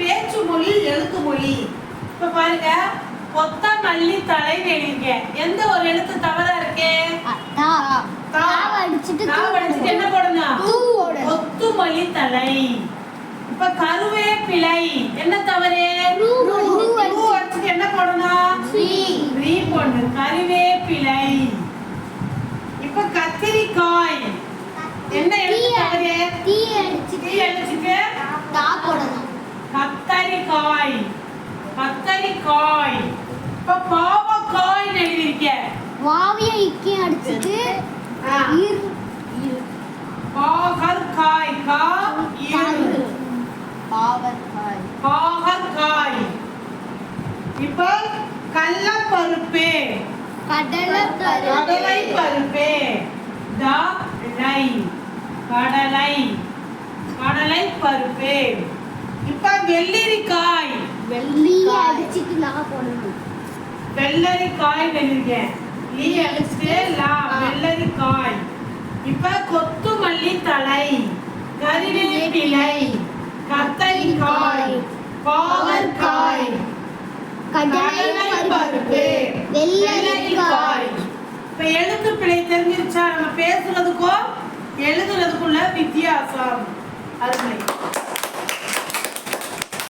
பேச்சு மொழி எழுத்து மொழி. இப்ப பாருங்க கொத்தமல்லி தலைன்னு எழுதிருக்கேன் எந்த ஒரு எழுத்து தவறா இருக்கு? என்ன போடணும். கொத்துமல்லி தலை. இப்ப கருவேப்பிலை. என்ன தவறு? என்ன போடணும்? ஸ்ரீ. ரீ போடணும். கருவேப்பிலை இப்ப கத்திரிக்காய் என்ன எழுத்து தீ தவறு தீ தீ அடிச்சிட்டு அடிச்சுட்டு தா போடணும் கத்தரிக்காய் கத்தரிக்காய் இப்ப பாவக்காய் எழுதியிருக்கேன் வாவிய இக்கி அடிச்சிட்டு பாகற்காய் கா இரு. பாவற்காய் பாகற்காய். இப்ப கடலப்பருப்பு. கடலை கடலை பருப்பு தலை கடலை. கடலை பருப்பு இப்ப வெள்ளரிக்காய். வெள்ளி லா போடணும். வெள்ளரிக்காய் எழுதிருக்கேன் லீ அடிச்சுட்டு லா வெள்ளரிக்காய். இப்ப கொத்துமல்லி தலை கறிவேப்பிலை கத்தரிக்காய் பாகற்காய் கடலை கடலை பருப்பு. வெள்ளரிக்காய். இப்ப எழுத்து பிழை தெரிஞ்சிருச்சா? நம்ம பேசுறதுக்கும் எழுதுறதுக்குள்ள வித்தியாசம். அருமை.